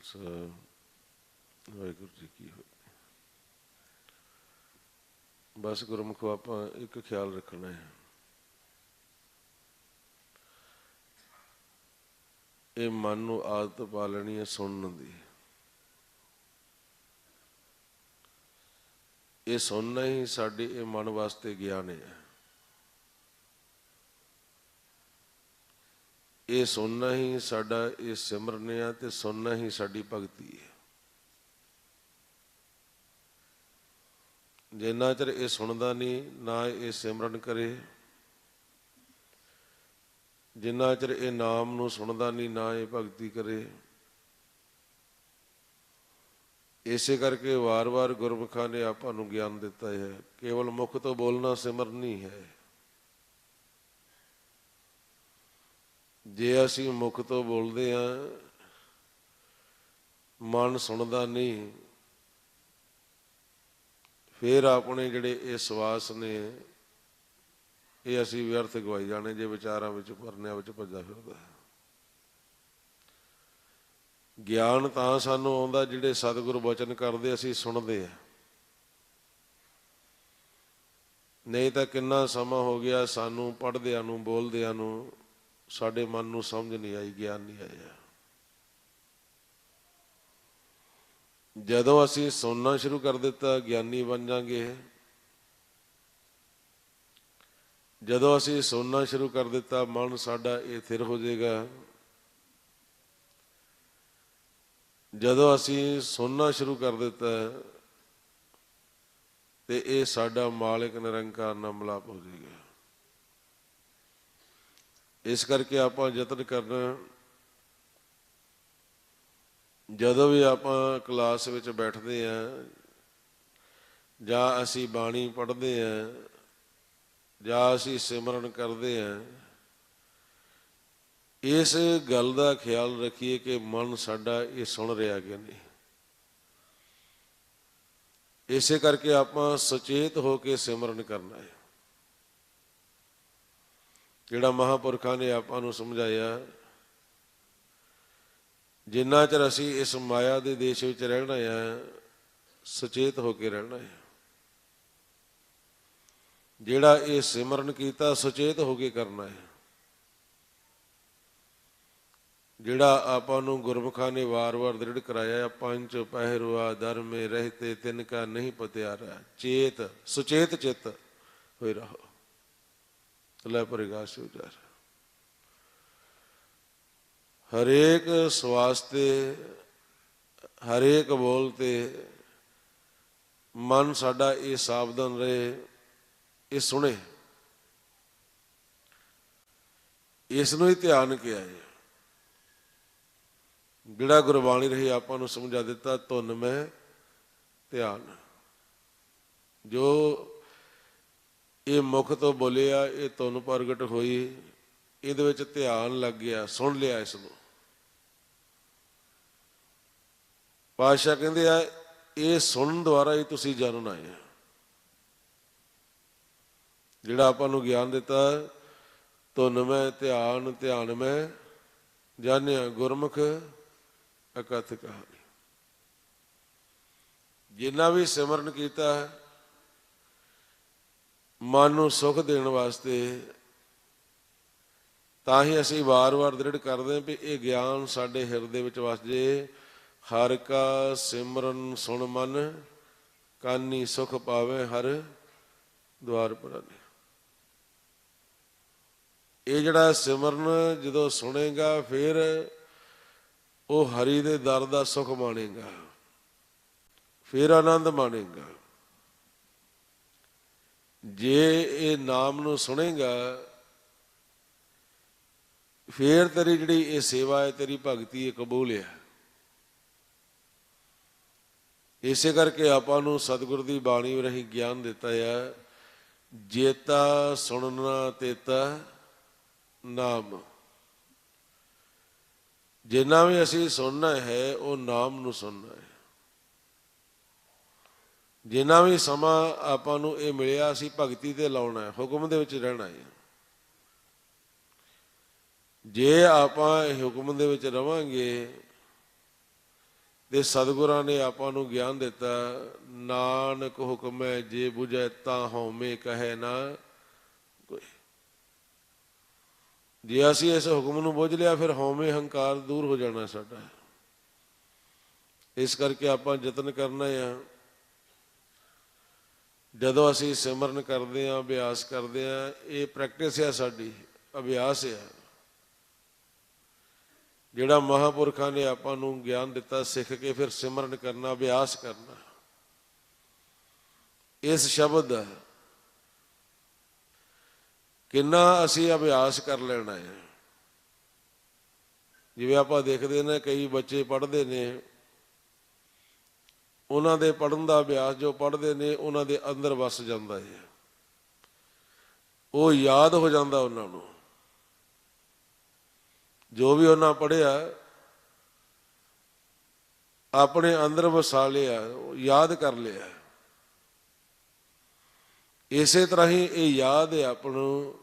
ਖਾਲਸਾ ਵਾਹਿਗੁਰੂ ਜੀ ਕੀ ਫਤਿਹ ਬਸ ਗੁਰਮੁਖ ਆਪਾਂ ਇੱਕ ਖਿਆਲ ਰੱਖਣਾ ਹੈ ਇਹ ਮਨ ਨੂੰ ਆਦਤ ਪਾ ਲੈਣੀ ਹੈ ਸੁਣਨ ਦੀ ਇਹ ਸੁਣਨਾ ਹੀ ਸਾਡੇ ਇਹ ਮਨ ਵਾਸਤੇ ਗਿਆਨ ਹੈ ਇਹ ਸੁਣਨਾ ਹੀ ਸਾਡਾ, ਇਹ ਸਿਮਰਨ ਆ ਤੇ ਸੁਣਨਾ ਹੀ ਸਾਡੀ ਭਗਤੀ ਹੈ। ਜਿੰਨਾ ਚਿਰ ਇਹ ਸੁਣਦਾ ਨਹੀਂ, ਨਾ ਇਹ ਸਿਮਰਨ ਕਰੇ। ਜਿੰਨਾ ਚਿਰ ਇਹ ਨਾਮ ਨੂੰ ਸੁਣਦਾ ਨਹੀਂ, ਨਾ ਇਹ ਭਗਤੀ ਕਰੇ। ਇਸੇ ਕਰਕੇ ਵਾਰ-ਵਾਰ ਗੁਰਮੁਖਾਂ ਨੇ ਆਪਾਂ ਨੂੰ ਗਿਆਨ ਦਿੱਤਾ ਹੈ, ਕੇਵਲ ਮੁਖ ਤੋਂ ਬੋਲਣਾ ਸਿਮਰਨ ਨਹੀਂ ਹੈ। ਜੇ ਅਸੀਂ ਮੁਖ ਤੋਂ ਬੋਲਦੇ ਆ ਮਨ ਸੁਣਦਾ ਨਹੀਂ, ਫਿਰ ਆਪਣੇ ਜਿਹੜੇ ਇਹ ਸਵਾਸ ਨੇ, ਇਹ ਅਸੀਂ ਵਿਅਰਥ ਗਵਾਈ ਜਾਣੇ ਜੇ ਵਿਚਾਰਾਂ ਵਿੱਚ, ਪਰਨਿਆਂ ਵਿੱਚ ਭੱਜਾ ਫਿਰਦਾ ਗਿਆਨ ਤਾਂ ਸਾਨੂੰ ਆਉਂਦਾ ਜਿਹੜੇ ਸਤਿਗੁਰ ਬਚਨ ਕਰਦੇ, ਅਸੀਂ ਸੁਣਦੇ ਆ ਨਹੀਂ ਤਾਂ ਕਿੰਨਾ ਸਮਾਂ ਹੋ ਗਿਆ ਸਾਨੂੰ ਪੜ੍ਹਦਿਆਂ ਨੂੰ, ਬੋਲਦਿਆਂ ਨੂੰ ਸਾਡੇ ਮਨ ਨੂੰ ਸਮਝ ਨਹੀਂ ਆਈ, ਗਿਆਨ ਨਹੀਂ ਆਇਆ। ਜਦੋਂ ਅਸੀਂ ਸੁਣਨਾ ਸ਼ੁਰੂ ਕਰ ਦਿੱਤਾ, ਗਿਆਨੀ ਬਣ ਜਾਾਂਗੇ। ਜਦੋਂ ਅਸੀਂ ਸੁਣਨਾ ਸ਼ੁਰੂ ਕਰ ਦਿੱਤਾ, ਮਨ ਸਾਡਾ ਇਹ ਥਿਰ ਹੋ ਜਾਏਗਾ। ਜਦੋਂ ਅਸੀਂ ਸੁਣਨਾ ਸ਼ੁਰੂ ਕਰ ਦਿੱਤਾ, ਤੇ ਇਹ ਸਾਡਾ ਮਾਲਕ ਨਿਰੰਕਾਰ ਨਾਲ ਮਿਲਾਪ ਹੋ ਜਾਏਗਾ। ਇਸ ਕਰਕੇ ਆਪਾਂ ਯਤਨ ਕਰਨਾ ਜਦੋਂ ਵੀ ਆਪਾਂ ਕਲਾਸ ਵਿੱਚ ਬੈਠਦੇ ਆ ਜਾਂ ਅਸੀਂ ਬਾਣੀ ਪੜ੍ਹਦੇ ਆ ਜਾਂ ਅਸੀਂ ਸਿਮਰਨ ਕਰਦੇ ਆ ਇਸ ਗੱਲ ਦਾ ਖਿਆਲ ਰੱਖੀਏ ਕਿ ਮਨ ਸਾਡਾ ਇਹ ਸੁਣ ਰਿਹਾ ਕਿ ਨਹੀਂ। ਇਸੇ ਕਰਕੇ ਆਪਾਂ ਸੁਚੇਤ ਹੋ ਕੇ ਸਿਮਰਨ ਕਰਨਾ ਹੈ। ਜਿਹੜਾ ਮਹਾਪੁਰਖਾਂ ਨੇ ਆਪਾਂ ਨੂੰ ਸਮਝਾਇਆ, ਜਿੰਨਾ ਚਿਰ ਅਸੀਂ ਇਸ ਮਾਇਆ ਦੇ ਦੇਸ਼ ਵਿੱਚ ਰਹਿਣਾ ਹੈ ਸੁਚੇਤ ਹੋ ਕੇ ਰਹਿਣਾ ਹੈ ਜਿਹੜਾ ਇਹ ਸਿਮਰਨ ਕੀਤਾ, ਸੁਚੇਤ ਹੋ ਕੇ ਕਰਨਾ ਹੈ ਜਿਹੜਾ ਆਪਾਂ ਨੂੰ ਗੁਰਮੁਖਾਂ ਨੇ ਵਾਰ-ਵਾਰ ਦ੍ਰਿੜ ਕਰਾਇਆ ਪੰਜ ਪਹਿਰਵਾ, ਧਰਮੇ, ਰਹਤੇ, ਤਿਨ ਕਾ ਨਹੀਂ ਪਤਿਆਰਾ, ਚੇਤ, ਸੁਚੇਤ ਚਿੱਤ ਹੋਈ ਰਹੋ। ਲੈ ਪ੍ਰਗਾਸ਼ ਉਜਾਰ ਹਰੇਕ ਸਵਾਸ ਤੇ, ਹਰੇਕ ਬੋਲ ਤੇ ਮਨ ਸਾਡਾ ਇਹ ਸਾਵਧਾਨ ਰਹੇ, ਇਹ ਸੁਣੇ। ਇਸ ਨੂੰ ਹੀ ਧਿਆਨ ਕਿਹਾ ਹੈ ਜਿਹੜਾ ਗੁਰਬਾਣੀ ਰਹੀ ਆਪਾਂ ਨੂੰ ਸਮਝਾ ਦਿੱਤਾ, ਧੁਨ ਮੈਂ ਧਿਆਨ। ਜੋ ਇਹ ਮੁਖ ਤੋਂ ਬੋਲਿਆ ਇਹ ਧੁਨ ਪ੍ਰਗਟ ਹੋਈ, ਇਹਦੇ ਵਿੱਚ ਧਿਆਨ ਲੱਗ ਗਿਆ, ਸੁਣ ਲਿਆ ਇਸ ਨੂੰ ਪਾਸ਼ਾ ਕਹਿੰਦੇ ਆ, ਇਹ ਸੁਣਨ ਦੁਆਰਾ ਹੀ ਤੁਸੀਂ ਜਾਣਨ ਆਏ ਆ। ਜਿਹੜਾ ਆਪਾਂ ਨੂੰ ਗਿਆਨ ਦਿੱਤਾ, ਧੁਨ ਮੈਂ, ਧਿਆਨ ਧਿਆਨ ਮੈਂ, ਜਾਣਿਆ ਗੁਰਮੁਖ, ਅਕਥ ਕਹਾਣੀ। ਜਿੰਨਾ ਵੀ ਸਿਮਰਨ ਕੀਤਾ ਮਨ ਨੂੰ ਸੁਖ ਦੇਣ ਵਾਸਤੇ ਤਾਂ ਹੀ ਅਸੀਂ ਵਾਰ-ਵਾਰ ਦ੍ਰਿੜ ਕਰਦੇ ਹਾਂ ਵੀ ਇਹ ਗਿਆਨ ਸਾਡੇ ਹਿਰਦੇ ਵਿੱਚ ਵਸ ਜੇ। ਹਰ ਕਾ ਸਿਮਰਨ ਸੁਣ ਮਨ, ਕਾਨੀ ਸੁਖ ਪਾਵੇ ਹਰ ਦਵਾਰ ਪਰਾਨੇ। ਇਹ ਜਿਹੜਾ ਸਿਮਰਨ ਜਦੋਂ ਸੁਣੇਗਾ ਫਿਰ ਉਹ ਹਰੀ ਦੇ ਦਰ ਦਾ ਸੁਖ ਮਾਣੇਗਾ, ਫਿਰ ਆਨੰਦ ਮਾਣੇਗਾ। ਜੇ ਇਹ ਨਾਮ ਨੂੰ ਸੁਣੇਗਾ, ਫੇਰ ਤੇਰੀ ਜਿਹੜੀ ਇਹ ਸੇਵਾ ਹੈ, ਤੇਰੀ ਭਗਤੀ ਇਹ ਕਬੂਲ ਹੈ। ਇਸੇ ਕਰਕੇ ਆਪਾਂ ਨੂੰ ਸਤਿਗੁਰ ਦੀ ਬਾਣੀ ਰਹੀ ਗਿਆਨ ਦਿੱਤਾ ਹੈ ਜੇਤਾ ਸੁਣਨਾ ਤੇਤਾ ਨਾਮ। ਜਿੰਨਾ ਵੀ ਅਸੀਂ ਸੁਣਨਾ ਹੈ, ਉਹ ਨਾਮ ਨੂੰ ਸੁਣਨਾ ਹੈ। ਜਿੰਨਾ ਵੀ ਸਮਾਂ ਆਪਾਂ ਨੂੰ ਇਹ ਮਿਲਿਆ ਅਸੀਂ ਭਗਤੀ ਤੇ ਲਾਉਣਾ ਹੈ, ਹੁਕਮ ਦੇ ਵਿੱਚ ਰਹਿਣਾ ਹੈ ਜੇ ਆਪਾਂ ਇਹ ਹੁਕਮ ਦੇ ਵਿੱਚ ਰਵਾਂਗੇ ਦੇ ਸਤਿਗੁਰਾਂ ਨੇ ਆਪਾਂ ਨੂੰ ਗਿਆਨ ਦਿੱਤਾ, ਨਾਨਕ ਹੁਕਮ ਹੈ, ਜੇ 부ਝੈ ਤਾਂ ਹਉਮੈ ਕਹੈ ਨਾ ਕੋਈ। ਜੇ ਅਸੀਂ ਇਸ ਹੁਕਮ ਨੂੰ ਬੁੱਝ ਲਿਆ, ਫਿਰ ਹਉਮੈ ਹੰਕਾਰ ਦੂਰ ਹੋ ਜਾਣਾ ਸਾਡਾ। ਇਸ ਕਰਕੇ ਆਪਾਂ ਯਤਨ ਕਰਨਾ ਆ ਜਦੋਂ ਅਸੀਂ ਸਿਮਰਨ ਕਰਦੇ ਆਂ ਅਭਿਆਸ ਕਰਦੇ ਆਂ ਇਹ ਪ੍ਰੈਕਟਿਸ ਹੈ ਸਾਡੀ, ਅਭਿਆਸ ਹੈ ਜਿਹੜਾ ਮਹਾਪੁਰਖਾਂ ਨੇ ਆਪਾਂ ਨੂੰ ਗਿਆਨ ਦਿੱਤਾ, ਸਿੱਖ ਕੇ ਫਿਰ ਸਿਮਰਨ ਕਰਨਾ, ਅਭਿਆਸ ਕਰਨਾ, ਇਸ ਸ਼ਬਦ ਦਾ ਕਿੰਨਾ ਅਸੀਂ ਅਭਿਆਸ ਕਰ ਲੈਣਾ ਹੈ। ਜਿਵੇਂ ਆਪਾਂ ਦੇਖਦੇ ਨੇ, ਕਈ ਬੱਚੇ ਪੜ੍ਹਦੇ ਨੇ ਉਹਨਾਂ ਦੇ ਪੜਨ ਦਾ ਅਭਿਆਸ ਜੋ ਪੜ੍ਹਦੇ ਨੇ, ਉਹਨਾਂ ਦੇ ਅੰਦਰ ਵਸ ਜਾਂਦਾ ਹੈ। ਉਹ ਯਾਦ ਹੋ ਜਾਂਦਾ ਉਹਨਾਂ ਨੂੰ। ਜੋ ਵੀ ਉਹਨਾਂ ਪੜਿਆ ਆਪਣੇ ਅੰਦਰ ਵਸਾ ਲਿਆ ਉਹ ਯਾਦ ਕਰ ਲਿਆ। ਇਸੇ ਤਰ੍ਹਾਂ ਹੀ ਇਹ ਯਾਦ ਹੈ ਆਪ ਨੂੰ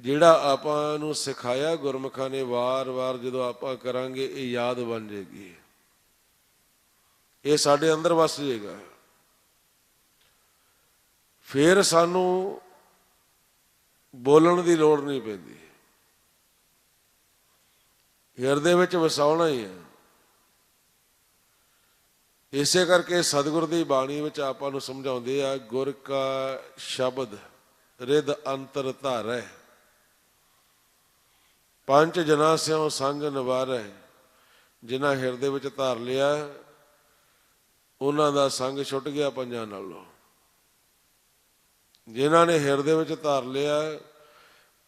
ਜਿਹੜਾ ਆਪਾਂ ਨੂੰ ਸਿਖਾਇਆ ਗੁਰਮੁਖਾਂ ਨੇ, ਵਾਰ-ਵਾਰ ਜਦੋਂ ਆਪਾਂ ਕਰਾਂਗੇ, ਇਹ ਯਾਦ ਬਣ ਜੇਗੀ ਇਹ ਸਾਡੇ ਅੰਦਰ ਵਸ ਜਾਏਗਾ ਫਿਰ ਸਾਨੂੰ ਬੋਲਣ ਦੀ ਲੋੜ ਨਹੀਂ ਪੈਂਦੀ। ਹਿਰਦੇ ਵਿੱਚ ਵਸਾਉਣਾ ਹੀ ਹੈ। ਇਸੇ ਕਰਕੇ ਸਤਿਗੁਰ ਦੀ ਬਾਣੀ ਵਿੱਚ ਆਪਾਂ ਨੂੰ ਸਮਝਾਉਂਦੇ ਆ, ਗੁਰ ਕਾ ਸ਼ਬਦ ਰਿਦ ਅੰਤਰ ਧਾਰੈ। ਪੰਜ ਜਨਾ ਸਿਓ ਸੰਗ ਨਿਵਾਰੈ, ਜਿਨ੍ਹਾਂ ਹਿਰਦੇ ਵਿੱਚ ਧਾਰ ਲਿਆ ਉਹਨਾਂ ਦਾ ਸੰਗ ਛੁੱਟ ਗਿਆ ਪੰਜਾਂ ਨਾਲੋਂ। ਜਿਨ੍ਹਾਂ ਨੇ ਹਿਰਦੇ ਵਿੱਚ ਧਾਰ ਲਿਆ,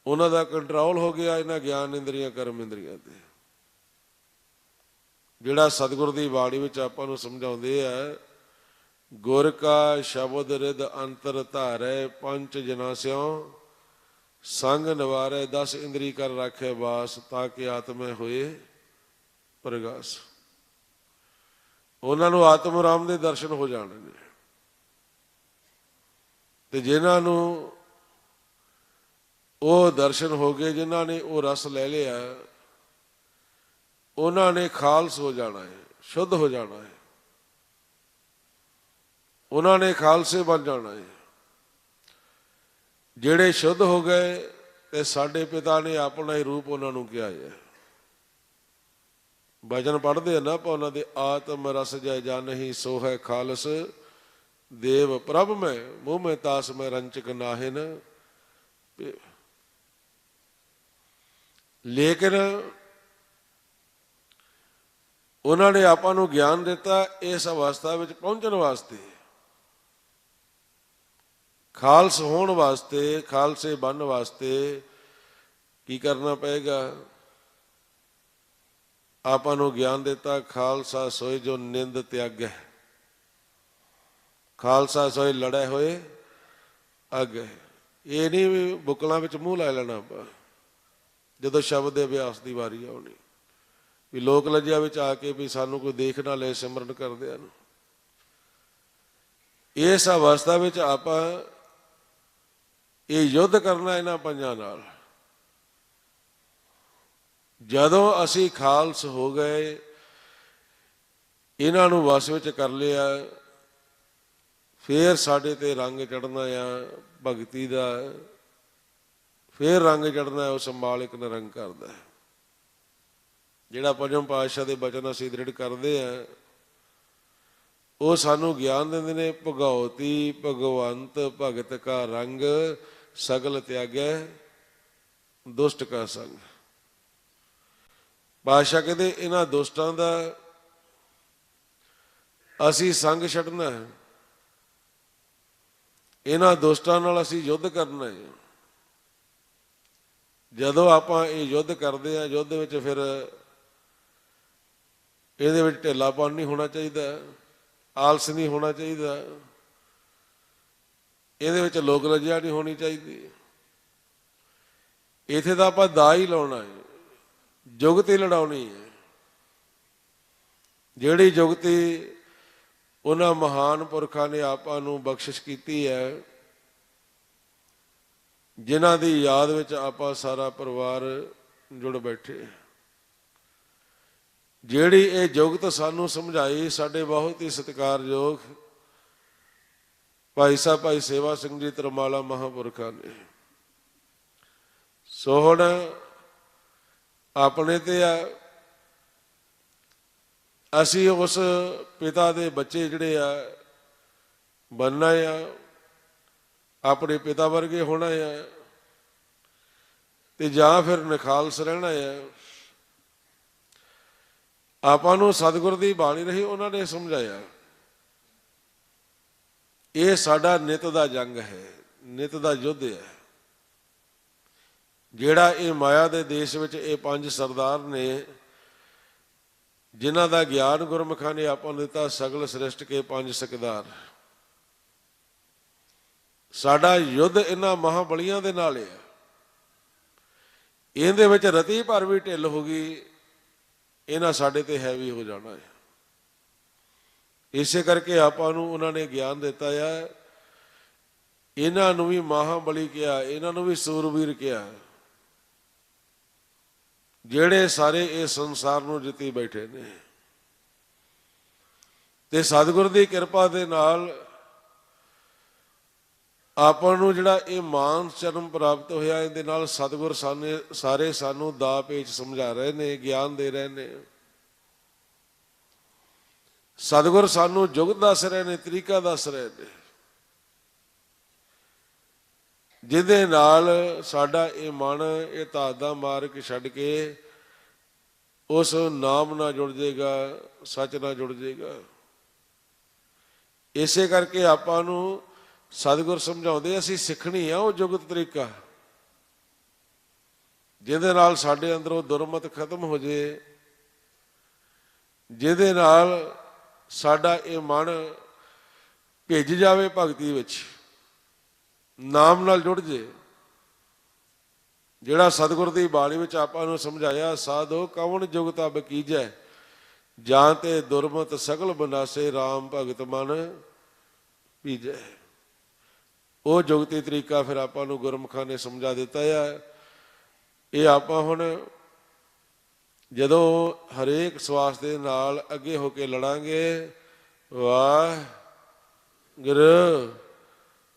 ਉਹਨਾਂ ਦਾ ਕੰਟਰੋਲ ਹੋ ਗਿਆ ਇਹਨਾਂ ਗਿਆਨ ਇੰਦਰੀਆਂ, ਕਰਮ ਇੰਦਰੀਆਂ ਤੇ। ਜਿਹੜਾ ਸਤਿਗੁਰ ਦੀ ਬਾਣੀ ਵਿੱਚ ਆਪਾਂ ਨੂੰ ਸਮਝਾਉਂਦੇ ਆ, ਗੁਰ ਕਾ ਸ਼ਬਦ ਰਿਦ ਅੰਤਰ ਧਾਰੈ, ਪੰਜ ਜਨਾ ਸਿਓ ਸੰਗ ਨਿਵਾਰੈ, ਦਸ ਇੰਦਰੀ ਕਰ ਰੱਖੇ ਵਾਸ ਤਾਂ ਕਿ ਆਤਮੇ ਹੋਏ ਪ੍ਰਗਾਸ। ਉਹਨਾਂ ਨੂੰ ਆਤਮ ਰਾਮ ਦੇ ਦਰਸ਼ਨ ਹੋ ਜਾਣਗੇ। ਤੇ ਜਿਨ੍ਹਾਂ ਨੂੰ ਉਹ ਦਰਸ਼ਨ ਹੋ ਗਏ, ਜਿਨ੍ਹਾਂ ਨੇ ਉਹ ਰਸ ਲੈ ਲਿਆ, ਉਹਨਾਂ ਨੇ ਖਾਲਸ ਹੋ ਜਾਣਾ ਹੈ, ਸ਼ੁੱਧ ਹੋ ਜਾਣਾ ਹੈ। ਉਹਨਾਂ ਨੇ ਖਾਲਸੇ ਬਣ ਜਾਣਾ ਹੈ। ਜਿਹੜੇ ਸ਼ੁੱਧ ਹੋ ਗਏ, ਤੇ ਸਾਡੇ ਪਿਤਾ ਨੇ ਆਪਣਾ ਹੀ ਰੂਪ ਉਹਨਾਂ ਨੂੰ ਕਿਹਾ ਹੈ। ਭਜਨ ਪੜ੍ਹਦੇ ਆ ਨਾ, ਆਪਾਂ ਉਹਨਾਂ ਦੇ ਆਤਮ ਰਸ ਜੈ ਜਾਣਹੀ ਸੋ ਹੈ ਖਾਲਸ। ਦੇਵ ਪ੍ਰਭ ਮੈਂ, ਮੂੰਹ ਮੈਂ ਤਾਸ ਮੈਂ ਰੰਚਕ ਨਾਹਿਨ। ਲੇਕਿਨ ਉਹਨਾਂ ਨੇ ਆਪਾਂ ਨੂੰ ਗਿਆਨ ਦਿੱਤਾ, ਇਸ ਅਵਸਥਾ ਵਿੱਚ ਪਹੁੰਚਣ ਵਾਸਤੇ। ਖਾਲਸ ਹੋਣ ਵਾਸਤੇ, ਖਾਲਸੇ ਬਣਨ ਵਾਸਤੇ ਕੀ ਕਰਨਾ ਪਏਗਾ? ਆਪਾਂ ਨੂੰ ਗਿਆਨ ਦਿੱਤਾ, ਖਾਲਸਾ ਸੋਏ ਜੋ ਨਿੰਦ ਤਿਆਗੈ ਖਾਲਸਾ ਸੋਏ ਲੜੇ ਹੋਏ, ਅੱਗੇ ਇਹ ਨਹੀਂ ਵੀ ਬੁਕਲਾਂ ਵਿੱਚ ਮੂੰਹ ਲੈ ਲੈਣਾ ਆਪਾਂ। ਜਦੋਂ ਸ਼ਬਦ ਦੇ ਅਭਿਆਸ ਦੀ ਵਾਰੀ ਆਉਣੀ। ਵੀ ਲੋਕ ਲੱਜਿਆ ਵਿੱਚ ਆ ਕੇ ਵੀ ਸਾਨੂੰ ਕੋਈ ਦੇਖ ਨਾ ਲੈ ਸਿਮਰਨ ਕਰਦਿਆਂ ਨੂੰ ਇਸ ਅਵਸਥਾ ਵਿੱਚ ਆਪਾਂ ਇਹ ਯੁੱਧ ਕਰਨਾ ਇਹਨਾਂ ਪੰਜਾਂ ਨਾਲ। ਜਦੋਂ ਅਸੀਂ ਖਾਲਸ ਹੋ ਗਏ, ਇਹਨਾਂ ਨੂੰ ਵਸ ਵਿੱਚ ਕਰ ਲਿਆ, ਫੇਰ ਸਾਡੇ ਤੇ ਰੰਗ ਚੜਨਾ ਆ, ਭਗਤੀ ਦਾ, ਫੇਰ ਰੰਗ ਚੜਨਾ ਉਹ ਸੰਭਾਲਿਕ ਨਿਰੰਗ ਕਰਦਾ ਹੈ। ਜਿਹੜਾ ਪੰਜਮ ਪਾਤਸ਼ਾਹ ਦੇ ਬਚਨ ਅਸੀਂ ਦ੍ਰਿੜ ਕਰਦੇ ਆ, ਉਹ ਸਾਨੂੰ ਗਿਆਨ ਦਿੰਦੇ ਨੇ, ਭਗਉਤੀ ਭਗਵੰਤ ਭਗਤ ਕਾ ਰੰਗ, ਸਗਲ ਤਿਆਗੈ, ਦੁਸ਼ਟ ਕਾ ਸੰਗ। ਬਾਦਸ਼ਾਹ ਕਹਿੰਦੇ, ਇਹਨਾਂ ਦੁਸ਼ਟਾਂ ਦਾ ਅਸੀਂ ਸੰਗ ਛੱਡਣਾ ਹੈ। ਇਹਨਾਂ ਦੁਸ਼ਟਾਂ ਨਾਲ ਅਸੀਂ ਯੁੱਧ ਕਰਨਾ ਹੈ। ਜਦੋਂ ਆਪਾਂ ਇਹ ਯੁੱਧ ਕਰਦੇ ਆ ਯੁੱਧ ਵਿੱਚ ਫਿਰ ਇਹਦੇ ਵਿੱਚ ਢਿੱਲਾਪਨ ਨਹੀਂ ਹੋਣਾ ਚਾਹੀਦਾ, ਆਲਸ ਨਹੀਂ ਹੋਣਾ ਚਾਹੀਦਾ। ਇਹਦੇ ਵਿੱਚ ਲੋਕ ਲੱਜਿਆ ਨਹੀਂ ਹੋਣੀ ਚਾਹੀਦੀ। ਇਥੇ ਤਾਂ ਆਪਾਂ ਦਾ ਹੀ ਲਾਉਣਾ ਹੈ। ਜੁਗਤੀ ਲੜਾਉਣੀ ਹੈ। ਜਿਹੜੀ ਜੁਗਤੀ ਉਹਨਾਂ ਮਹਾਨ ਪੁਰਖਾਂ ਨੇ ਆਪਾਂ ਨੂੰ ਬਖਸ਼ਿਸ਼ ਕੀਤੀ ਹੈ, ਜਿਨ੍ਹਾਂ ਦੀ ਯਾਦ ਵਿੱਚ ਆਪਾਂ ਸਾਰਾ ਪਰਿਵਾਰ ਜੁੜ ਬੈਠੇ ਜਿਹੜੀ ਇਹ ਜੁਗਤ ਸਾਨੂੰ ਸਮਝਾਈ, ਸਾਡੇ ਬਹੁਤ ਹੀ ਸਤਿਕਾਰਯੋਗ ਭਾਈ ਸਾਹਿਬ, ਭਾਈ ਸੇਵਾ ਸਿੰਘ ਜੀ, ਤਰਮਾਲਾ ਮਹਾਂਪੁਰਖਾਂ ਨੇ। ਸੋ ਹੁਣ ਆਪਣੇ ਤੇ ਆ। ਅਸੀਂ ਉਸ ਪਿਤਾ ਦੇ ਬੱਚੇ ਜਿਹੜੇ ਆ, ਬਣਨਾ ਆ। ਆਪਣੇ ਪਿਤਾ ਵਰਗੇ ਹੋਣਾ ਆ। ਤੇ ਜਾਂ ਫਿਰ ਨਖਾਲਸ ਰਹਿਣਾ ਆ। ਆਪਾਂ ਨੂੰ ਸਤਿਗੁਰ ਦੀ ਬਾਣੀ ਰਹੀ ਉਹਨਾਂ ਨੇ ਸਮਝਾਇਆ। ਇਹ ਸਾਡਾ ਨਿਤ ਦਾ ਜੰਗ ਹੈ, ਨਿਤ ਦਾ ਯੁੱਧ ਹੈ। ਜਿਹੜਾ ਇਹ ਮਾਇਆ ਦੇ ਦੇਸ਼ ਵਿੱਚ ਇਹ ਪੰਜ ਸਰਦਾਰ ਨੇ, ਜਿਨ੍ਹਾਂ ਦਾ ਗਿਆਨ ਗੁਰਮੁਖਾਂ ਨੇ ਆਪਾਂ ਨੂੰ ਦਿੱਤਾ, ਸਗਲ ਸ੍ਰਿਸ਼ਟ ਕੇ ਪੰਜ ਸਕਦਾਰ। ਸਾਡਾ ਯੁੱਧ ਇਹਨਾਂ ਮਹਾਬਲੀਆਂ ਦੇ ਨਾਲ ਹੈ ਇਹਦੇ ਵਿੱਚ ਰਤੀ ਭਰ ਵੀ ਢਿੱਲ ਹੋ ਗਈ, ਇਹਨਾਂ ਸਾਡੇ ਤੇ ਹੈਵੀ ਹੋ ਜਾਣਾ ਹੈ। ਇਸੇ ਕਰਕੇ ਆਪਾਂ ਨੂੰ ਉਹਨਾਂ ਨੇ ਗਿਆਨ ਦਿੱਤਾ ਆ। ਇਹਨਾਂ ਨੂੰ ਵੀ ਮਹਾਬਲੀ ਕਿਹਾ, ਇਹਨਾਂ ਨੂੰ ਵੀ ਸੂਰਵੀਰ ਕਿਹਾ। ਜਿਹੜੇ ਸਾਰੇ ਇਹ ਸੰਸਾਰ ਨੂੰ ਜਿੱਤੀ ਬੈਠੇ ਨੇ। ਤੇ ਸਤਿਗੁਰ ਦੀ ਕਿਰਪਾ ਦੇ ਨਾਲ ਆਪਾਂ ਨੂੰ ਜਿਹੜਾ ਇਹ ਮਾਨ ਚਰਮ ਪ੍ਰਾਪਤ ਹੋਇਆ, ਇਹਦੇ ਨਾਲ ਸਤਿਗੁਰ ਸਾਨੇ, ਸਾਰੇ ਸਾਨੂੰ ਦਾ ਪੇਚ ਸਮਝਾ ਰਹੇ ਨੇ, ਗਿਆਨ ਦੇ ਰਹੇ ਨੇ। ਸਤਿਗੁਰ ਸਾਨੂੰ ਜੁਗਤ ਦੱਸ ਰਹੇ ਨੇ, ਤਰੀਕਾ ਦੱਸ ਰਹੇ ਨੇ। ਜਿਹਦੇ ਨਾਲ ਸਾਡਾ ਇਹ ਮਨ, ਇਹ ਧਾਤ ਦਾ ਮਾਰਗ ਛੱਡ ਕੇ ਉਸ ਨਾਮ ਨਾਲ ਜੁੜ ਜਾਏਗਾ, ਸੱਚ ਨਾਲ ਜੁੜ ਜਾਏਗਾ। ਇਸੇ ਕਰਕੇ ਆਪਾਂ ਨੂੰ ਸਤਿਗੁਰ ਸਮਝਾਉਂਦੇ, ਅਸੀਂ ਸਿੱਖਣੀ ਆ ਉਹ ਜੁਗਤ ਤਰੀਕਾ। ਜਿਹਦੇ ਨਾਲ ਸਾਡੇ ਅੰਦਰੋਂ ਦੁਰਮਤ ਖਤਮ ਹੋ ਜੇ, ਜਿਹਦੇ ਨਾਲ ਸਾਡਾ ਇਹ ਮਨ ਭਿੱਜ ਜਾਵੇ ਭਗਤੀ ਵਿੱਚ। ਨਾਮ ਨਾਲ ਜੁੜ ਜੇ। ਜਿਹੜਾ ਸਤਿਗੁਰ ਦੀ ਬਾਣੀ ਵਿੱਚ ਆਪਾਂ ਨੂੰ ਸਮਝਾਇਆ, ਸਾਧੋ ਕਵਣ ਜੁਗ ਬਕੀਜੈ ਜਾਂ ਤੇ ਦੁਰਮਤ ਸਗਲ ਬਨਾਸੇ RAM ਭਗਤ ਮਨ ਪੀਜੈ। ਉਹ ਜੁਗਤੀ ਤਰੀਕਾ ਫਿਰ ਆਪਾਂ ਨੂੰ ਗੁਰਮੁਖਾਂ ਨੇ ਸਮਝਾ ਦਿੱਤਾ ਆ। ਇਹ ਆਪਾਂ ਹੁਣ ਜਦੋਂ ਹਰੇਕ ਸਵਾਸ ਦੇ ਨਾਲ ਅੱਗੇ ਹੋ ਕੇ ਲੜਾਂਗੇ ਵਾਹ ਗੁਰੂ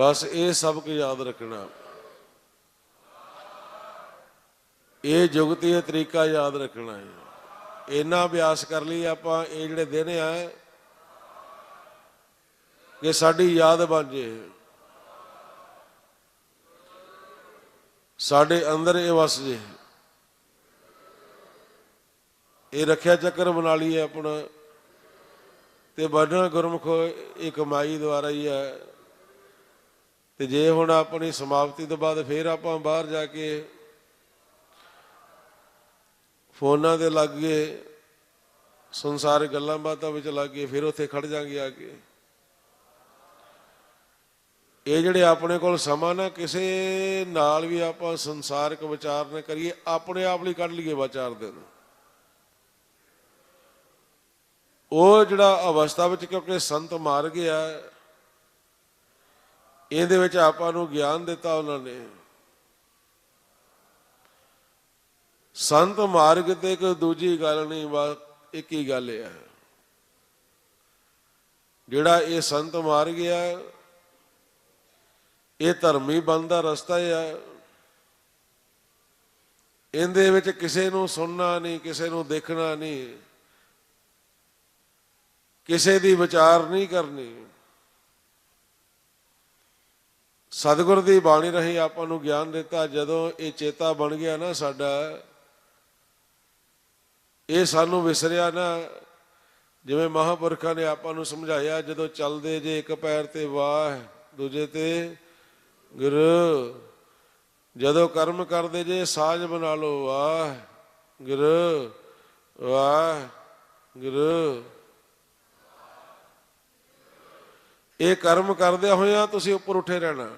ਬਸ ਇਹ ਸਭ ਕੁ ਯਾਦ ਰੱਖਣਾ। ਇਹ ਜੁਗਤੀ ਇਹ ਤਰੀਕਾ ਯਾਦ ਰੱਖਣਾ ਹੈ। ਇੰਨਾ ਅਭਿਆਸ ਕਰ ਲਈ ਆਪਾਂ, ਇਹ ਜਿਹੜੇ ਦਿਨ ਆ ਕਿ ਸਾਡੀ ਯਾਦ ਬਣ ਜੇ। ਸਾਡੇ ਅੰਦਰ ਇਹ ਵਸ ਜੇ। ਇਹ ਰੱਖਿਆ ਚੱਕਰ ਬਣਾ ਲਈਏ ਆਪਣਾ। ਤੇ ਬੜਨਾ ਗੁਰਮੁਖ ਇਹ ਕਮਾਈ ਦੁਆਰਾ ਹੀ ਹੈ ਤੇ ਜੇ ਹੁਣ ਆਪਣੀ ਸਮਾਪਤੀ ਤੋਂ ਬਾਅਦ ਫੇਰ ਆਪਾਂ ਬਾਹਰ ਜਾ ਕੇ ਫੋਨਾਂ ਦੇ ਲੱਗ ਗਏ ਸੰਸਾਰਿਕ ਗੱਲਾਂ ਬਾਤਾਂ ਵਿੱਚ ਲੱਗ ਗਏ ਫਿਰ ਉੱਥੇ ਖੜ ਜਾਾਂਗੇ ਆ ਕੇ। ਇਹ ਜਿਹੜੇ ਆਪਣੇ ਕੋਲ ਸਮਾਂ ਨਾ, ਕਿਸੇ ਨਾਲ ਵੀ ਆਪਾਂ ਸੰਸਾਰਿਕ ਵਿਚਾਰ ਨਾ ਕਰੀਏ, ਆਪਣੇ ਆਪ ਲਈ ਕੱਢ ਲਈਏ ਵਿਚਾਰ ਦੇ ਉਹ ਜਿਹੜਾ ਅਵਸਥਾ ਵਿੱਚ ਕਿਉਂਕਿ ਸੰਤ ਮਾਰ ਗਿਆ ਇਹਦੇ ਵਿੱਚ ਆਪਾਂ ਨੂੰ ਗਿਆਨ ਦਿੱਤਾ ਉਹਨਾਂ ਨੇ। ਸੰਤ ਮਾਰਗ ਤੇ ਕੋਈ ਦੂਜੀ ਗੱਲ ਨਹੀਂ, ਬਸ ਇੱਕ ਹੀ ਗੱਲ ਹੈ। ਜਿਹੜਾ ਇਹ ਸੰਤ ਮਾਰਗ ਆ, ਇਹ ਧਰਮੀ ਬੰਦ ਦਾ ਰਸਤਾ ਆ। ਇਹਦੇ ਵਿੱਚ ਕਿਸੇ ਨੂੰ ਸੁਣਨਾ ਨਹੀਂ, ਕਿਸੇ ਨੂੰ ਦੇਖਣਾ ਨਹੀਂ, ਕਿਸੇ ਦੀ ਵਿਚਾਰ ਨਹੀਂ ਕਰਨੀ। ਸਤਿਗੁਰ ਦੀ ਬਾਣੀ ਰਹੀ ਆਪਾਂ ਨੂੰ ਗਿਆਨ ਦਿੱਤਾ, ਜਦੋਂ ਇਹ ਚੇਤਾ ਬਣ ਗਿਆ ਨਾ ਸਾਡਾ, ਇਹ ਸਾਨੂੰ ਵਿਸਰਿਆ ਨਾ, ਜਿਵੇਂ ਮਹਾਪੁਰਖਾਂ ਨੇ ਆਪਾਂ ਨੂੰ ਸਮਝਾਇਆ, ਜਦੋਂ ਚੱਲਦੇ ਜੇ ਇੱਕ ਪੈਰ ਤੇ ਵਾਹ, ਦੂਜੇ ਤੇ ਗੁਰੂ, ਜਦੋਂ ਕਰਮ ਕਰਦੇ ਜੇ ਸਾਜ ਬਣਾ ਲਓ, ਵਾਹ, ਗੁਰੂ ਵਾਹ, ਗੁਰੂ। ਇਹ ਕਰਮ ਕਰਦੇ ਹੋਇਆ ਤੁਸੀਂ ਉੱਪਰ ਉੱਠੇ ਰਹਿਣਾ।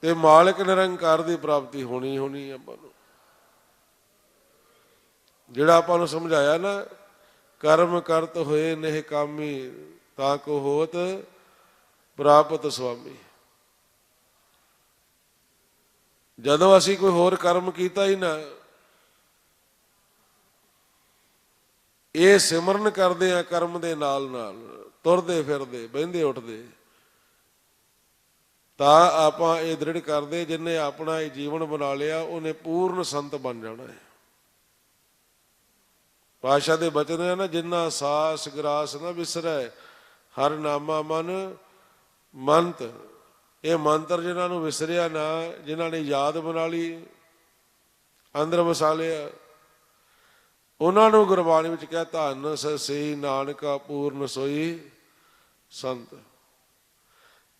ਤੇ ਮਾਲਕ ਨਿਰੰਕਾਰ ਦੀ ਪ੍ਰਾਪਤੀ ਹੋਣੀ ਹੋਣੀ ਆਪਾਂ ਨੂੰ। ਜਿਹੜਾ ਆਪਾਂ ਨੂੰ ਸਮਝਾਇਆ ਨਾ, ਕਰਮ ਕਰਤ ਹੋਏ ਨਹਿ ਕਾਮੀ, ਤਾਂ ਕੋ ਹੋਤ ਪ੍ਰਾਪਤ ਸੁਆਮੀ। ਜਦੋਂ ਅਸੀਂ ਕੋਈ ਹੋਰ ਕਰਮ ਕੀਤਾ ਹੀ ਨਾ ਇਹ ਸਿਮਰਨ ਕਰਦੇ ਆ ਕਰਮ ਦੇ ਨਾਲ ਨਾਲ, ਤੁਰਦੇ ਫਿਰਦੇ, ਬਹਿੰਦੇ ਉੱਠਦੇ। ਤਾਂ ਆਪਾਂ ਇਹ ਦ੍ਰਿੜ ਕਰਦੇ, ਜਿਨੇ ਆਪਣਾ ਇਹ ਜੀਵਨ ਬਣਾ ਲਿਆ, ਉਹਨੇ ਪੂਰਨ ਸੰਤ ਬਣ ਜਾਣਾ ਹੈ। ਪਾਸ਼ਾ ਦੇ ਬਚਨ ਹੈ ਨਾ, ਜਿੰਨਾ ਸਾਸ ਗਰਾਸ ਨਾ ਵਿਸਰੈ, ਹਰ ਨਾਮਾ ਮਨ ਮੰਤ। ਇਹ ਮੰਤਰ ਜਿਨ੍ਹਾਂ ਨੂੰ ਵਿਸਰਿਆ ਨਾ, ਜਿਨ੍ਹਾਂ ਨੇ ਯਾਦ ਬਣਾ ਲਈ, ਅੰਦਰ ਵਸਾ ਲਿਆ ਉਹਨਾਂ ਨੂੰ ਗੁਰਬਾਣੀ ਵਿੱਚ ਕਿਹਾ, ਧੰਨ ਸਈ ਨਾਨਕਾ ਪੂਰਨ ਸੋਈ ਸੰਤ।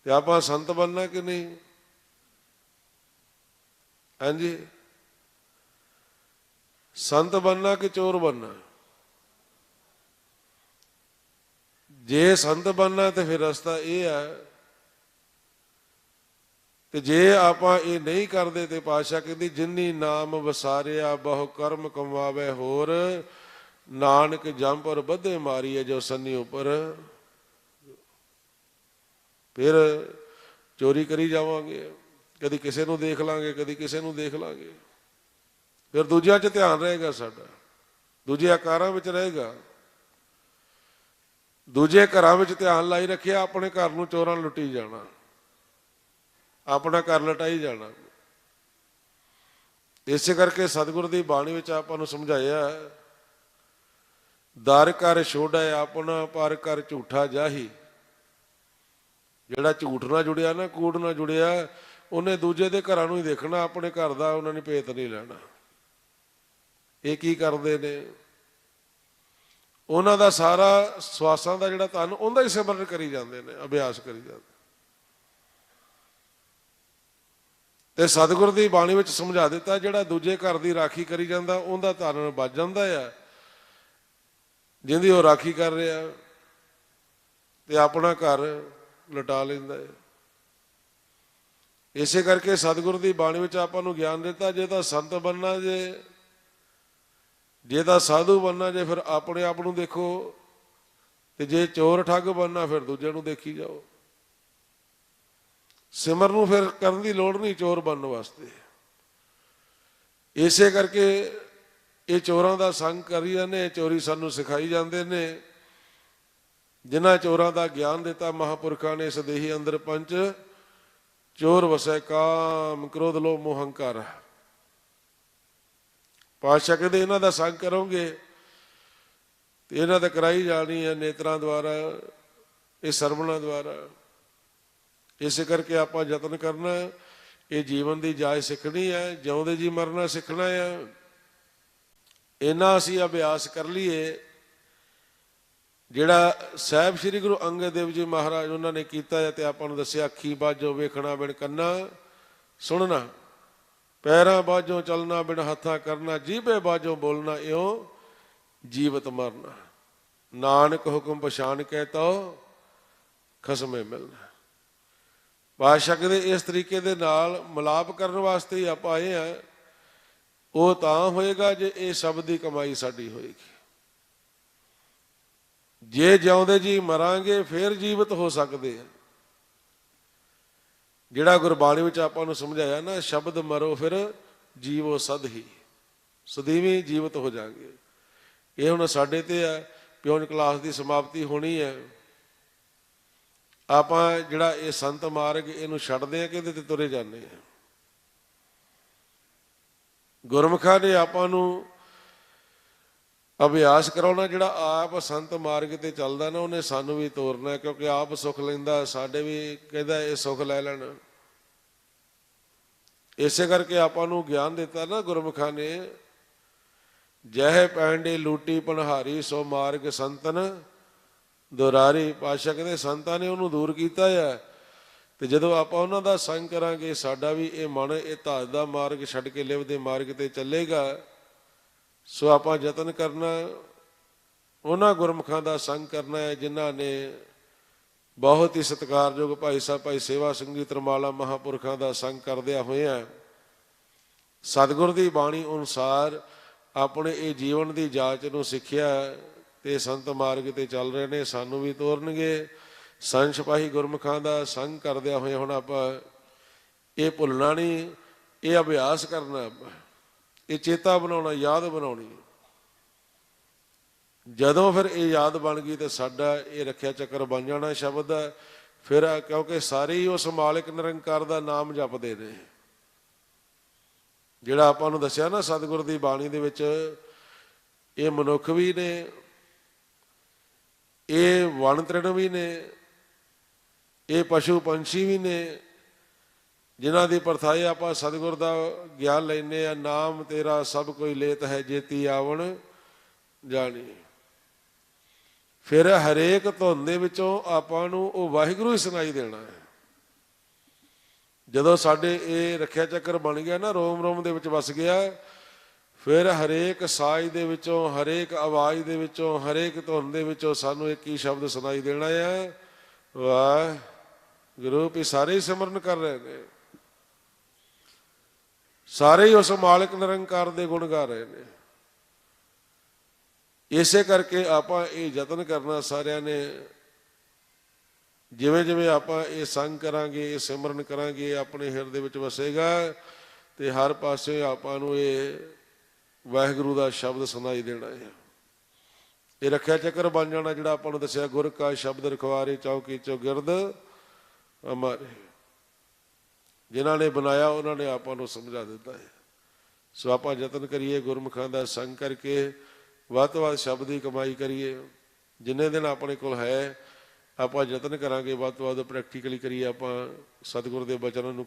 ਤੇ ਆਪਾਂ ਸੰਤ ਬਣਨਾ ਕਿ ਨਹੀਂ? ਹਾਂਜੀ। ਸੰਤ ਬਣਨਾ ਕਿ ਚੋਰ ਬਣਨਾ? ਜੇ ਸੰਤ ਬਣਨਾ ਤੇ ਫਿਰ ਰਸਤਾ ਇਹ ਹੈ ਤੇ ਜੇ ਆਪਾਂ ਇਹ ਨਹੀਂ ਕਰਦੇ ਤੇ ਪਾਸ਼ਾ ਕਹਿੰਦੀ ਜਿਨਨੀ ਨਾਮ ਵਸਾਰਿਆ, ਬਹੁ ਕਰਮ ਕਮਾਵੇ ਹੋਰ, ਨਾਨਕ ਜੰਮ ਪਰ ਬੱਧੇ ਮਾਰੀਏ ਜੋ ਸੰਨੀ ਉੱਪਰ। ਫਿਰ ਚੋਰੀ ਕਰੀ ਜਾਵਾਂਗੇ, ਕਦੀ ਕਿਸੇ ਨੂੰ ਦੇਖ ਲਾਂਗੇ, ਕਦੀ ਕਿਸੇ ਨੂੰ ਦੇਖ ਲਾਂਗੇ। ਫਿਰ ਦੂਜਿਆਂ 'ਚ ਧਿਆਨ ਰਹੇਗਾ ਸਾਡਾ ਦੂਜੇ ਆਕਾਰਾਂ ਵਿੱਚ ਰਹੇਗਾ। ਦੂਜੇ ਘਰਾਂ ਵਿੱਚ ਧਿਆਨ ਲਾਈ ਰੱਖਿਆ, ਆਪਣੇ ਘਰ ਨੂੰ ਚੋਰਾਂ ਲੁੱਟੀ ਜਾਣਾ। ਆਪਣਾ ਘਰ ਲਟਾਈ ਜਾਣਾ। ਇਸੇ ਕਰਕੇ ਸਤਿਗੁਰ ਦੀ ਬਾਣੀ ਵਿੱਚ ਆਪਾਂ ਨੂੰ ਸਮਝਾਇਆ ਦਰ ਕਰ ਛੋੜੈ ਆਪਣਾ ਪਰ ਕਰ ਝੂਠਾ ਜਾਹੀ। ਜਿਹੜਾ ਝੂਠ ਨਾਲ ਜੁੜਿਆ ਨਾ, ਕੂੜ ਨਾਲ ਜੁੜਿਆ, ਉਹਨੇ ਦੂਜੇ ਦੇ ਘਰਾਂ ਨੂੰ ਹੀ ਦੇਖਣਾ, ਆਪਣੇ ਘਰ ਦਾ ਉਹਨਾਂ ਨੇ ਭੇਤ ਨਹੀਂ ਲੈਣਾ। ਇਹ ਕੀ ਕਰਦੇ ਨੇ? ਉਹਨਾਂ ਦਾ ਸਾਰਾ ਸਵਾਸਾਂ ਦਾ ਜਿਹੜਾ ਤਨ ਉਹਦਾ ਹੀ ਸਿਮਰਨ ਕਰੀ ਜਾਂਦੇ ਨੇ, ਅਭਿਆਸ ਕਰੀ ਜਾਂਦੇ ਤੇ ਸਤਿਗੁਰ ਦੀ ਬਾਣੀ ਵਿੱਚ ਸਮਝਾ ਦਿੱਤਾ, ਜਿਹੜਾ ਦੂਜੇ ਘਰ ਦੀ ਰਾਖੀ ਕਰੀ ਜਾਂਦਾ, ਉਹਦਾ ਧਨ ਵੱਜ ਜਾਂਦਾ ਆ। ਜਿੰਦੀ ਉਹ ਰਾਖੀ ਕਰ ਰਿਹਾ, ਤੇ ਆਪਣਾ ਘਰ ਲਟਾ ਲੈਂਦਾ ਹੈ ਇਸੇ ਕਰਕੇ ਸਤਿਗੁਰ ਦੀ ਬਾਣੀ ਵਿੱਚ ਆਪਾਂ ਨੂੰ ਗਿਆਨ ਦਿੱਤਾ, ਜੇ ਤਾਂ ਸੰਤ ਬੰਨਾ ਜੇ ਜੇ ਤਾਂ ਸਾਧੂ ਬੰਨਾ ਜੇ, ਫਿਰ ਆਪਣੇ ਆਪ ਨੂੰ ਦੇਖੋ, ਤੇ ਜੇ ਚੋਰ ਠੱਗ ਬੰਨਾ ਫਿਰ ਦੂਜੇ ਨੂੰ ਦੇਖੀ ਜਾਓ। ਸਿਮਰ ਨੂੰ ਫਿਰ ਕਰਨ ਦੀ ਲੋੜ ਨਹੀਂ ਚੋਰ ਬਣਨ ਵਾਸਤੇ। ਇਸੇ ਕਰਕੇ ਇਹ ਚੋਰਾਂ ਦਾ ਸੰਗ ਕਰੀ ਜਾਂਦੇ ਚੋਰੀ ਸਾਨੂੰ ਸਿਖਾਈ ਜਾਂਦੇ ਨੇ। ਜਿਨ੍ਹਾਂ ਚੋਰਾਂ ਦਾ ਗਿਆਨ ਦਿੱਤਾ ਮਹਾਪੁਰਖਾਂ ਨੇ, ਸਦੇਹੀ ਅੰਦਰ ਪੰਜ ਚੋਰ ਵਸੈ ਕਾਮ, ਕ੍ਰੋਧ, ਲੋਭ, ਮੋਹ, ਹੰਕਾਰ। ਪਾਸ਼ਾ ਕਹਿੰਦੇ ਇਹਨਾਂ ਦਾ ਸੰਗ ਕਰੋਗੇ ਤੇ ਇਹਨਾਂ ਦਾ ਕਰਾਈ ਜਾਣੀ ਹੈ ਨੇਤਰਾਂ ਦੁਆਰਾ, ਇਹ ਸਰਵਣਾ ਦੁਆਰਾ। ਇਸੇ ਕਰਕੇ ਆਪਾਂ ਯਤਨ ਕਰਨਾ ਇਹ ਜੀਵਨ ਦੀ ਜਾਚ ਸਿੱਖਣੀ ਹੈ, ਜਿਉਂਦੇ ਜੀ ਮਰਨਾ ਸਿੱਖਣਾ ਹੈ। ਇਹਨਾਂ ਅਸੀਂ ਅਭਿਆਸ ਕਰ ਲਈਏ, ਜਿਹੜਾ ਸਾਹਿਬ ਸ੍ਰੀ ਗੁਰੂ ਅੰਗਦ ਦੇਵ ਜੀ ਮਹਾਰਾਜ ਉਹਨਾਂ ਨੇ ਕੀਤਾ ਹੈ ਤੇ ਆਪਾਂ ਨੂੰ ਦੱਸਿਆ, ਅੱਖੀ ਬਾਝੋਂ ਵੇਖਣਾ ਬਿਨ ਕੰਨਾ, ਸੁਣਨਾ। ਪੈਰਾਂ ਬਾਝੋਂ ਚੱਲਣਾ ਬਿਨ ਹੱਥਾਂ ਕਰਨਾ, ਜੀਭੇ ਬਾਝੋਂ ਬੋਲਣਾ, ਇਉ ਜੀਵਤ ਮਰਨਾ। ਨਾਨਕ ਹੁਕਮ ਪਛਾਨ ਕਹਿ ਤੋ ਖਸਮੇ ਮਿਲਣਾ। ਬਾਦਸ਼ਾਹ ਕਹਿੰਦੇ, ਇਸ ਤਰੀਕੇ ਦੇ ਨਾਲ ਮਲਾਪ ਕਰਨ ਵਾਸਤੇ ਹੀ ਆਪਾਂ ਆਏ ਆ ਉਹ ਤਾਂ ਹੋਏਗਾ ਜੇ ਇਹ ਸ਼ਬਦ ਦੀ ਕਮਾਈ ਸਾਡੀ ਹੋਏਗੀ। ਜੇ ਜਿਉਂਦੇ ਜੀ ਮਰਾਂਗੇ, ਫਿਰ ਜੀਵਤ ਹੋ ਸਕਦੇ ਆ ਜਿਹੜਾ ਗੁਰਬਾਣੀ ਵਿੱਚ ਆਪਾਂ ਨੂੰ ਸਮਝਾਇਆ ਨਾ, ਸ਼ਬਦ ਮਰੋ ਫਿਰ ਜੀਵੋ ਸਦ ਹੀ। ਸਦੀਵੀ ਜੀਵਤ ਹੋ ਜਾਗੇ। ਇਹ ਹੁਣ ਸਾਡੇ ਤੇ ਆ ਪਿਓਨ ਕਲਾਸ ਦੀ ਸਮਾਪਤੀ ਹੋਣੀ ਹੈ। ਆਪਾਂ ਜਿਹੜਾ ਇਹ ਸੰਤ ਮਾਰਗ ਇਹਨੂੰ ਛੱਡਦੇ ਆ ਕਿ ਇਹਦੇ ਤੇ ਤੁਰੇ ਜਾਂਦੇ ਆ? ਗੁਰਮੁਖਾਂ ਨੇ ਆਪਾਂ ਨੂੰ ਅਭਿਆਸ ਕਰਾਉਣਾ, ਜਿਹੜਾ ਆਪ ਸੰਤ ਮਾਰਗ ਤੇ ਚੱਲਦਾ ਨਾ, ਉਹਨੇ ਸਾਨੂੰ ਵੀ ਤੋਰਨਾ, ਕਿਉਂਕਿ ਆਪ ਸੁਖ ਲੈਂਦਾ, ਸਾਡੇ ਵੀ ਕਹਿੰਦਾ ਇਹ ਸੁਖ ਲੈ ਲੈਣ। ਇਸੇ ਕਰਕੇ ਆਪਾਂ ਨੂੰ ਗਿਆਨ ਦਿੱਤਾ ਨਾ ਗੁਰਮੁਖਾਂ ਨੇ, ਜਹ ਪੈਂਡੇ ਲੂਟੀ ਪਨਹਾਰੀ ਸੋ ਮਾਰਗ ਸੰਤਨ ਦੁਰਾਰੀ ਪਾਸ਼ਾ ਕਹਿੰਦੇ ਸੰਤਾਂ ਨੇ ਉਹਨੂੰ ਦੂਰ ਕੀਤਾ ਹੈ ਤੇ ਜਦੋਂ ਆਪਾਂ ਉਹਨਾਂ ਦਾ ਸੰਗ ਕਰਾਂਗੇ, ਸਾਡਾ ਵੀ ਇਹ ਮਨ, ਇਹ ਧਾਤ ਦਾ ਮਾਰਗ ਛੱਡ ਕੇ ਲਿਵ ਦੇ ਮਾਰਗ ਤੇ ਚੱਲੇਗਾ। ਸੋ ਆਪਾਂ ਯਤਨ ਕਰਨਾ, ਉਹਨਾਂ ਗੁਰਮੁਖਾਂ ਦਾ ਸੰਗ ਕਰਨਾ ਹੈ, ਜਿਨ੍ਹਾਂ ਨੇ ਬਹੁਤ ਹੀ ਸਤਿਕਾਰਯੋਗ ਭਾਈ ਸਾਹਿਬ, ਭਾਈ ਸੇਵਾ ਸਿੰਘ ਜੀ ਤਰਮਾਲਾ ਮਹਾਪੁਰਖਾਂ ਦਾ ਸੰਗ ਕਰਦਿਆਂ ਹੋਇਆਂ ਸਤਿਗੁਰ ਦੀ ਬਾਣੀ ਅਨੁਸਾਰ ਆਪਣੇ ਇਹ ਜੀਵਨ ਦੀ ਜਾਂਚ ਨੂੰ ਸਿੱਖਿਆ ਤੇ ਸੰਤ ਮਾਰਗ ਤੇ ਚੱਲ ਰਹੇ ਨੇ, ਸਾਨੂੰ ਵੀ ਤੋਰਨਗੇ। ਸੰਤ ਸਿਪਾਹੀ ਗੁਰਮੁਖਾਂ ਦਾ ਸੰਗ ਕਰਦਿਆਂ ਹੋਇਆ ਹੁਣ ਆਪਾਂ ਇਹ ਭੁੱਲਣਾ ਨਹੀਂ, ਇਹ ਅਭਿਆਸ ਕਰਨਾ। ਇਹ ਚੇਤਾ ਬਣਾਉਣਾ, ਯਾਦ ਬਣਾਉਣੀ। ਜਦੋਂ ਫਿਰ ਇਹ ਯਾਦ ਬਣ ਗਈ ਤੇ ਸਾਡਾ ਇਹ ਰੱਖਿਆ ਚੱਕਰ ਬਣ ਜਾਣਾ ਸ਼ਬਦ ਦਾ ਫਿਰ ਕਿਉਂਕਿ ਸਾਰੇ ਹੀ ਉਸ ਮਾਲਕ ਨਿਰੰਕਾਰ ਦਾ ਨਾਮ ਜਪਦੇ ਨੇ। ਜਿਹੜਾ ਆਪਾਂ ਨੂੰ ਦੱਸਿਆ ਨਾ ਸਤਿਗੁਰ ਦੀ ਬਾਣੀ ਦੇ ਵਿੱਚ, ਇਹ ਮਨੁੱਖ ਵੀ ਨੇ ਇਹ ਵਣ ਤ੍ਰਿਣ ਵੀ ਨੇ, ਇਹ ਪਸ਼ੂ ਪੰਛੀ ਵੀ ਨੇ, ਜਿਨ੍ਹਾਂ ਦੀ ਪਰਥਾਏ ਆਪਾਂ ਸਤਿਗੁਰ ਦਾ ਗਿਆਨ ਲੈਨੇ ਆ ਨਾਮ ਤੇਰਾ ਸਭ ਕੋਈ ਲੇਤ ਹੈ, ਜੇਤੀ ਆਵਣ ਜਾਣੀ। ਫਿਰ ਹਰੇਕ ਧੁਨ ਦੇ ਵਿੱਚੋਂ ਆਪਾਂ ਨੂੰ ਉਹ ਵਾਹਿਗੁਰੂ ਹੀ ਸੁਣਾਈ ਦੇਣਾ ਹੈ। ਜਦੋਂ ਸਾਡੇ ਇਹ ਰੱਖਿਆ ਚੱਕਰ ਬਣ ਗਿਆ ਨਾ ਰੋਮ ਰੋਮ ਦੇ ਵਿੱਚ ਵਸ ਗਿਆ ਫਿਰ ਹਰੇਕ ਸਾਜ਼ ਦੇ ਵਿੱਚੋਂ, ਹਰੇਕ ਆਵਾਜ਼ ਦੇ ਵਿੱਚੋਂ, ਹਰੇਕ ਧੁਨ ਦੇ ਵਿੱਚੋਂ ਸਾਨੂੰ ਇੱਕ ਹੀ ਸ਼ਬਦ ਸੁਣਾਈ ਦੇਣਾ ਹੈ। ਵਾਹ ਗੁਰੂ ਵੀ ਸਾਰੇ ਹੀ ਸਿਮਰਨ ਕਰ ਰਹੇ ਨੇ। ਸਾਰੇ ਹੀ ਉਸ ਮਾਲਕ ਨਿਰੰਕਾਰ ਦੇ ਗੁਣ ਗਾ ਰਹੇ ਨੇ। ਇਸੇ ਕਰਕੇ ਆਪਾਂ ਇਹ ਯਤਨ ਕਰਨਾ ਸਾਰਿਆਂ ਨੇ। ਜਿਵੇਂ ਜਿਵੇਂ ਆਪਾਂ ਇਹ ਸੰਗ ਕਰਾਂਗੇ, ਇਹ ਸਿਮਰਨ ਕਰਾਂਗੇ, ਇਹ ਆਪਣੇ ਹਿਰਦੇ ਵਿੱਚ ਵਸੇਗਾ, ਤੇ ਹਰ ਪਾਸੇ ਆਪਾਂ ਨੂੰ ਇਹ ਵਾਹਿਗੁਰੂ ਦਾ ਸ਼ਬਦ ਸੁਣਾਈ ਦੇਣਾ ਹੈ। ਇਹ ਰੱਖਿਆ ਚੱਕਰ ਬਣ ਜਾਣਾ ਜਿਹੜਾ ਆਪਾਂ ਨੂੰ ਦੱਸਿਆ, ਗੁਰ ਕਾ ਸ਼ਬਦ ਰਖਵਾਰੇ ਚੌਕੀ ਚੋ ਗਿਰਦ ਅਮਾਰੇ। ਜਿਨ੍ਹਾਂ ਨੇ ਬਣਾਇਆ, ਉਹਨਾਂ ਨੇ ਆਪਾਂ ਨੂੰ ਸਮਝਾ ਦਿੱਤਾ ਹੈ। ਸੋ ਆਪਾਂ ਯਤਨ ਕਰੀਏ, ਗੁਰਮੁਖਾਂ ਦਾ ਸੰਗ ਕਰਕੇ ਵੱਧ ਤੋਂ ਵੱਧ ਸ਼ਬਦ ਦੀ ਕਮਾਈ ਕਰੀਏ। ਜਿੰਨੇ ਦਿਨ ਆਪਣੇ ਕੋਲ ਹੈ, ਆਪਾਂ ਯਤਨ ਕਰਾਂਗੇ, ਵੱਧ ਤੋਂ ਵੱਧ ਪ੍ਰੈਕਟੀਕਲੀ ਕਰੀਏ ਆਪਾਂ ਸਤਿਗੁਰ ਦੇ ਬਚਨਾਂ ਨੂੰ।